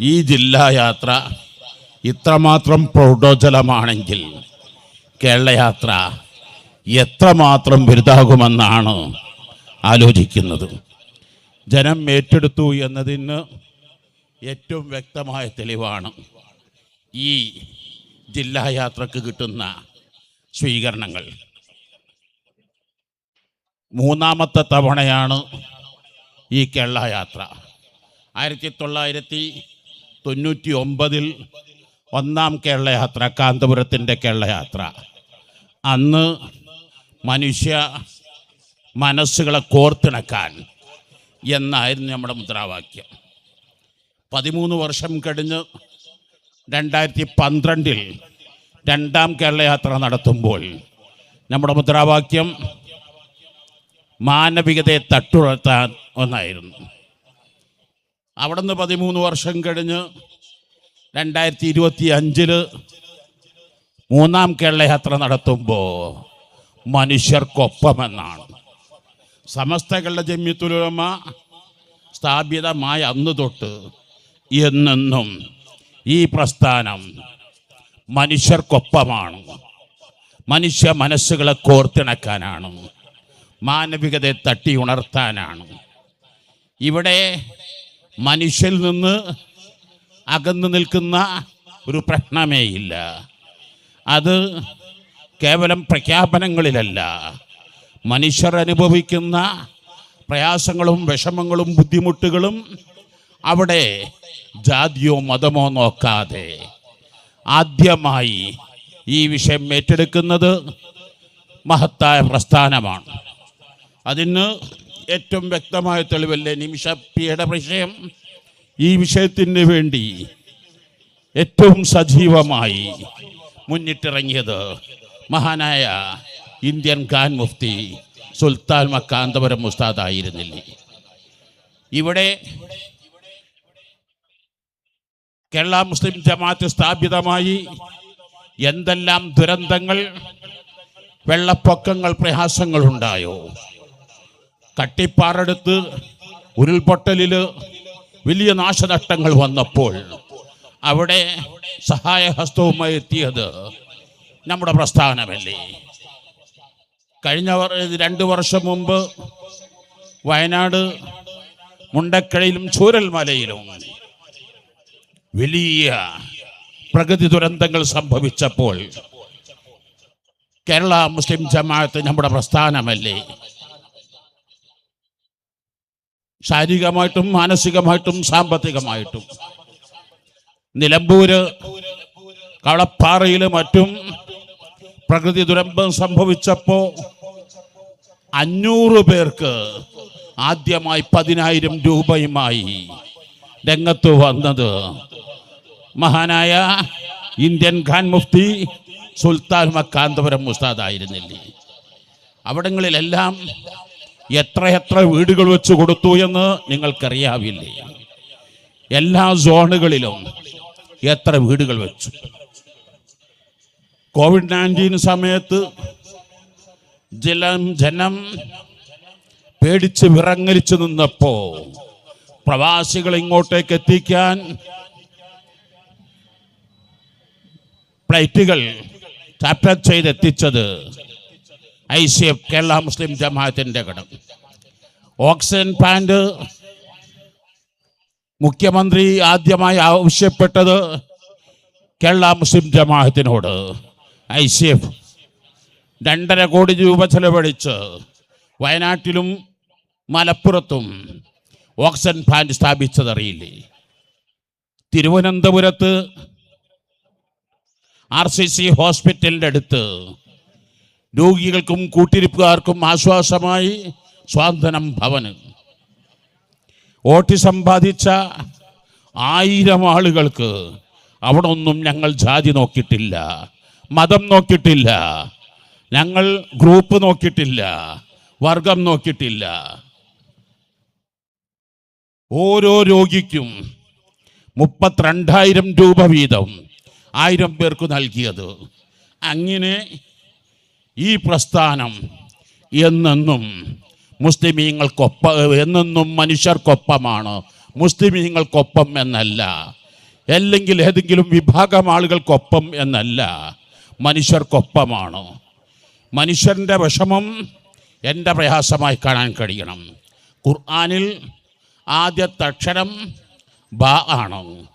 ഈ ജില്ലായാത്ര ഇത്രമാത്രം പ്രൗഢോജ്വലമാണെങ്കിൽ കേരളയാത്ര എത്രമാത്രം വലുതാകുമെന്നാണ് ആലോചിക്കുന്നത്. ജനം ഏറ്റെടുത്തു എന്നതിന് ഏറ്റവും വ്യക്തമായ തെളിവാണ് ഈ ജില്ലായാത്രക്ക് കിട്ടുന്ന സ്വീകരണങ്ങൾ. മൂന്നാമത്തെ തവണയാണ് ഈ കേരള യാത്ര ആയിരത്തി തൊള്ളായിരത്തി തൊണ്ണൂറ്റി ഒമ്പതിൽ ഒന്നാം കേരളയാത്ര കാന്തപുരത്തിന്റെ കേരളയാത്ര. അന്ന് മനുഷ്യ മനസ്സുകളെ കോർത്തിണക്കാൻ എന്നായിരുന്നു നമ്മുടെ മുദ്രാവാക്യം. പതിമൂന്ന് വർഷം കഴിഞ്ഞ് രണ്ടായിരത്തി പന്ത്രണ്ടിൽ രണ്ടാം കേരളയാത്ര നടത്തുമ്പോൾ നമ്മുടെ മുദ്രാവാക്യം മാനവികതയെ തട്ടുണർത്താൻ ഒന്നായിരുന്നു. അവിടുന്ന് പതിമൂന്ന് വർഷം കഴിഞ്ഞ് രണ്ടായിരത്തി ഇരുപത്തി അഞ്ചിൽ മൂന്നാം കേരളയാത്ര നടത്തുമ്പോൾ മനുഷ്യർക്കൊപ്പമെന്നാണ്. സമസ്തകളുടെ ജമ്യത്തുലമ സ്ഥാപിതമായ അന്ന് തൊട്ട് എന്നെന്നും ഈ പ്രസ്ഥാനം മനുഷ്യർക്കൊപ്പമാണ്. മനുഷ്യ മനസ്സുകളെ കോർത്തിണക്കാനാണ്. മാനവികതയെ തട്ടി ഉണർത്താനാണ് ഇവിടെ മനുഷ്യരിൽ നിന്ന് അകന്നു നിൽക്കുന്ന ഒരു പ്രശ്നമേ ഇല്ല. അത് കേവലം പ്രഖ്യാപനങ്ങളിലല്ല. മനുഷ്യർ അനുഭവിക്കുന്ന പ്രയാസങ്ങളും വിഷമങ്ങളും ബുദ്ധിമുട്ടുകളും അവിടെ ജാതിയോ മതമോ നോക്കാതെ ആദ്യമായി ഈ വിഷയം ഏറ്റെടുക്കുന്നത് മഹത്തായ പ്രസ്ഥാനമാണ്. അതിന് ഏറ്റവും വ്യക്തമായ തെളിവല്ലേ? നിമിഷ പിയുടെ വിഷയം ഈ വിഷയത്തിന് വേണ്ടി ഏറ്റവും സജീവമായി മുന്നിട്ടിറങ്ങിയത് മഹാനായ ഇന്ത്യൻ ഖാൻ മുഫ്തി സുൽത്താൻ മക്കാന്തപുരം മുസ്താദ് ആയിരുന്നില്ലേ ഇവിടെ കേരള മുസ്ലിം ജമാഅത്ത് സ്ഥാപിതമായി എന്തെല്ലാം ദുരന്തങ്ങൾ വെള്ളപ്പൊക്കങ്ങൾ പ്രയാസങ്ങൾ ഉണ്ടായോ കട്ടിപ്പാറെടുത്ത് ഉരുൾപൊട്ടലിൽ വലിയ നാശനഷ്ടങ്ങൾ വന്നപ്പോൾ അവിടെ സഹായഹസ്തവുമായി എത്തിയത് നമ്മുടെ പ്രസ്ഥാനമല്ലേ? കഴിഞ്ഞ രണ്ട് വർഷം മുമ്പ് വയനാട് മുണ്ടക്കഴയിലും ചൂരൽമലയിലും വലിയ പ്രകൃതി ദുരന്തങ്ങൾ സംഭവിച്ചപ്പോൾ കേരള മുസ്ലിം ജമാഅത്ത് നമ്മുടെ പ്രസ്ഥാനമല്ലേ? ശാരീരികമായിട്ടും മാനസികമായിട്ടും സാമ്പത്തികമായിട്ടും. നിലമ്പൂര് കളപ്പാറയിലും മറ്റും പ്രകൃതി ദുരന്തം സംഭവിച്ചപ്പോൾ അഞ്ഞൂറ് പേർക്ക് ആദ്യമായി പതിനായിരം രൂപയുമായി രംഗത്ത് വന്നത് മഹാനായ ഇന്ത്യൻ ഖാൻ മുഫ്തി സുൽത്താൻ മക്കാന്തപുരം മുസ്താദ് ആയിരുന്നില്ലേ അവിടങ്ങളിലെല്ലാം എത്രയെത്ര വീടുകൾ വെച്ച് കൊടുത്തു എന്ന് നിങ്ങൾക്കറിയാവില്ലേ? എല്ലാ സോണുകളിലും എത്ര വീടുകൾ വെച്ചു? കോവിഡ് നയന്റീൻ സമയത്ത് ജലം ജനം പേടിച്ച് വിറങ്ങലിച്ചു നിന്നപ്പോ പ്രവാസികൾ ഇങ്ങോട്ടേക്ക് എത്തിക്കാൻ ഫ്ലൈറ്റുകൾ charter ചെയ്തെത്തിച്ചത് I C F Kerala Muslim ജമാഅത്തിന്റെ കടം. ഓക്സിജൻ പ്ലാന്റ് മുഖ്യമന്ത്രി ആദ്യമായി ആവശ്യപ്പെട്ടത് കേരള മുസ്ലിം ജമാഅത്തിനോട്. ഐ സി എഫ് രണ്ടര കോടി രൂപ ചെലവഴിച്ച് വയനാട്ടിലും മലപ്പുറത്തും ഓക്സിജൻ പ്ലാന്റ് സ്ഥാപിച്ചതറിയില്ലേ? തിരുവനന്തപുരത്ത് ആർ സി സി ഹോസ്പിറ്റലിന്റെ അടുത്ത് രോഗികൾക്കും കൂട്ടിരിപ്പുകാർക്കും ആശ്വാസമായി സ്വാന്തനം ഭവന്. ഓട്ടിസം ബാധിച്ച ആയിരം ആളുകൾക്ക് അവിടെ ഒന്നും ഞങ്ങൾ ജാതി നോക്കിയിട്ടില്ല മതം നോക്കിയിട്ടില്ല ഞങ്ങൾ ഗ്രൂപ്പ് നോക്കിയിട്ടില്ല വർഗം നോക്കിയിട്ടില്ല. ഓരോ രോഗിക്കും മുപ്പത്തിരണ്ടായിരം രൂപ വീതം ആയിരം പേർക്ക് നൽകിയത്. അങ്ങനെ ഈ പ്രസ്ഥാനം എന്നെന്നും മുസ്ലിമീങ്ങൾക്കൊപ്പം എന്നെന്നും മനുഷ്യർക്കൊപ്പമാണ്. മുസ്ലിമീങ്ങൾക്കൊപ്പം എന്നല്ല. അല്ലെങ്കിൽ ഏതെങ്കിലും വിഭാഗം ആളുകൾക്കൊപ്പം എന്നല്ല. മനുഷ്യർക്കൊപ്പമാണ്. മനുഷ്യന്റെ വിഷമം എന്റെ പ്രയാസമായി കാണാൻ കഴിയണം. ഖുർആാനിൽ ആദ്യത്തെ അക്ഷരം ബ ആണ്.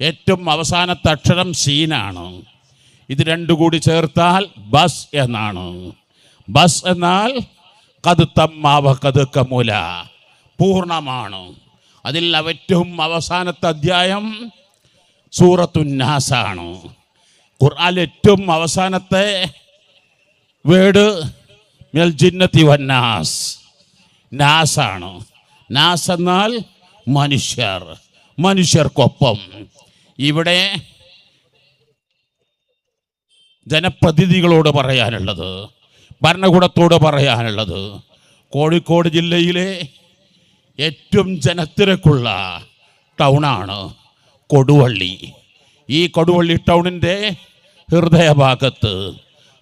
ഏറ്റവും അവസാനത്തെ അക്ഷരം സീനാണ്. ഇത് രണ്ടു കൂടി ചേർത്താൽ ബസ് എന്നാണ്. ബസ് എന്നാൽ കതുത്തമ്മാവ കതുക്കമുല പൂർണമാണ് അതിൽ ഏറ്റവും അവസാനത്തെ അധ്യായം സൂറത്തുന്നാസാണ്. ഖുർആൻ ഏറ്റവും അവസാനത്തെ വേട് മിനൽ ജിന്നത്തി വന്നാസ്. നാസാണ്. നാസ് എന്നാൽ മനുഷ്യർ. മനുഷ്യർക്കൊപ്പം. ഇവിടെ ജനപ്രതിനിധികളോട് പറയാനുള്ളത് ഭരണകൂടത്തോട് പറയാനുള്ളത് കോഴിക്കോട് ജില്ലയിലെ ഏറ്റവും ജനത്തിരക്കുള്ള ടൗണാണ് കൊടുവള്ളി. ഈ കൊടുവള്ളി ടൗണിന്റെ ഹൃദയഭാഗത്ത്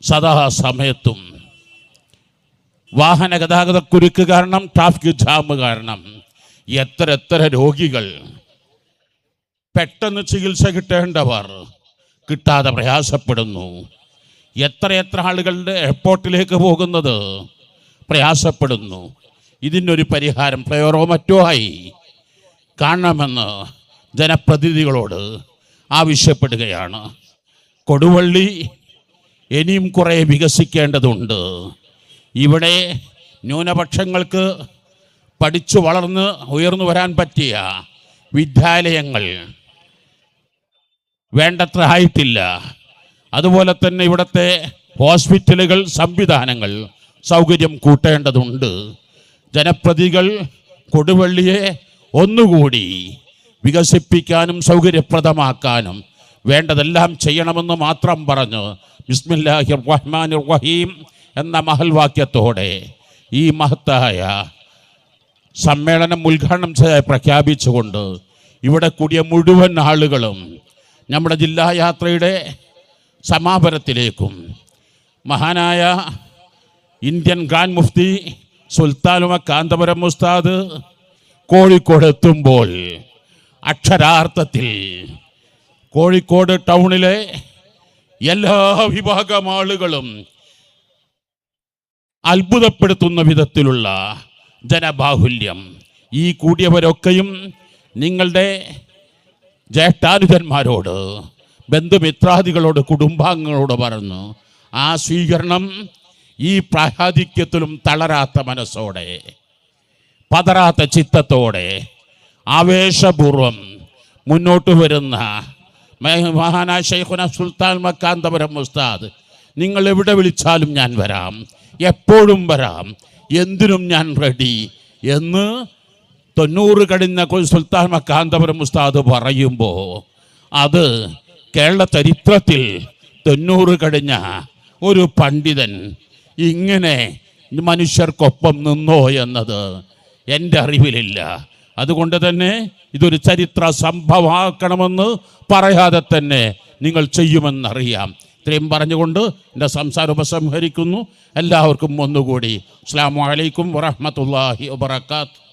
സദാസമയത്തും വാഹന ഗതാഗത കുരുക്ക് കാരണം ട്രാഫിക് ജാം കാരണം എത്ര എത്ര രോഗികൾ പെട്ടെന്ന് ചികിത്സ കിട്ടേണ്ടവർ കിട്ടാതെ പ്രയാസപ്പെടുന്നു. എത്ര എത്ര ആളുകളുടെ എയർപോർട്ടിലേക്ക് പോകുന്നത് പ്രയാസപ്പെടുന്നു. ഇതിനൊരു പരിഹാരം പ്രയോറോ മറ്റോ ആയി കാണണമെന്ന് ജനപ്രതിനിധികളോട് ആവശ്യപ്പെടുകയാണ്. കൊടുവള്ളി ഇനിയും കുറേ വികസിക്കേണ്ടതുണ്ട്. ഇവിടെ ന്യൂനപക്ഷങ്ങൾക്ക് പഠിച്ചു വളർന്ന് ഉയർന്നു വരാൻ പറ്റിയ വിദ്യാലയങ്ങൾ വേണ്ടത്ര ആയിട്ടില്ല. അതുപോലെ തന്നെ ഇവിടുത്തെ ഹോസ്പിറ്റലുകൾ സംവിധാനങ്ങൾ സൗകര്യം കൂട്ടേണ്ടതുണ്ട്. ജനപ്രതികൾ കൊടുവള്ളിയെ ഒന്നുകൂടി വികസിപ്പിക്കാനും സൗകര്യപ്രദമാക്കാനും വേണ്ടതെല്ലാം ചെയ്യണമെന്ന് മാത്രം പറഞ്ഞു ബിസ്മില്ലാഹിർ റഹ്മാനിർ റഹീം എന്ന മഹൽവാക്യത്തോടെ ഈ മഹത്തായ സമ്മേളനം ഉദ്ഘാടനം ചെയ്യാൻ പ്രഖ്യാപിച്ചുകൊണ്ട് ഇവിടെ കൂടിയ മുഴുവൻ ആളുകളും നമ്മുടെ ജില്ലാ യാത്രയുടെ സമാപനത്തിലേക്കും മഹാനായ ഇന്ത്യൻ ഖാൻ മുഫ്തി സുൽത്താനുമ കാന്തപുരം മുസ്താദ് കോഴിക്കോട് എത്തുമ്പോൾ അക്ഷരാർത്ഥത്തിൽ കോഴിക്കോട് ടൗണിലെ എല്ലാ വിഭാഗം ആളുകളും അത്ഭുതപ്പെടുത്തുന്ന വിധത്തിലുള്ള ജനബാഹുല്യം. ഈ കൂടിയവരൊക്കെയും നിങ്ങളുടെ ജ്യേഷ്ഠാനുജന്മാരോട് ബന്ധുമിത്രാദികളോട് കുടുംബാംഗങ്ങളോട് പറഞ്ഞു ആ സ്വീകരണം ഈ പ്രായാധിക്യത്തിലും തളരാത്ത മനസ്സോടെ പതറാത്ത ചിത്തത്തോടെ ആവേശപൂർവം മുന്നോട്ട് വരുന്ന മഹാനാ മഹാനായ ഷെയ്ഖുന സുൽത്താൻ മക്കാന്തപുരം മുസ്താദ് നിങ്ങൾ എവിടെ വിളിച്ചാലും ഞാൻ വരാം എപ്പോഴും വരാം എന്തിനും ഞാൻ റെഡി എന്ന് തൊണ്ണൂറ് കഴിഞ്ഞ സുൽത്താൻ മക്കാന്തപുരം മുസ്താദ് പറയുമ്പോൾ അത് കേരള ചരിത്രത്തിൽ തൊണ്ണൂറ് കഴിഞ്ഞ ഒരു പണ്ഡിതൻ ഇങ്ങനെ മനുഷ്യർക്കൊപ്പം നിന്നോ എന്നത് എന്റെ അറിവിലില്ല. അതുകൊണ്ട് തന്നെ ഇതൊരു ചരിത്ര സംഭവമാക്കണമെന്ന് പറയാതെ തന്നെ നിങ്ങൾ ചെയ്യുമെന്നറിയാം. ഇത്രയും പറഞ്ഞുകൊണ്ട് എന്റെ സംസാരം ഉപസംഹരിക്കുന്നു. എല്ലാവർക്കും ഒന്നുകൂടി. അസ്സാം വലൈക്കും വറഹമത്തല്ലാഹി വാത്തു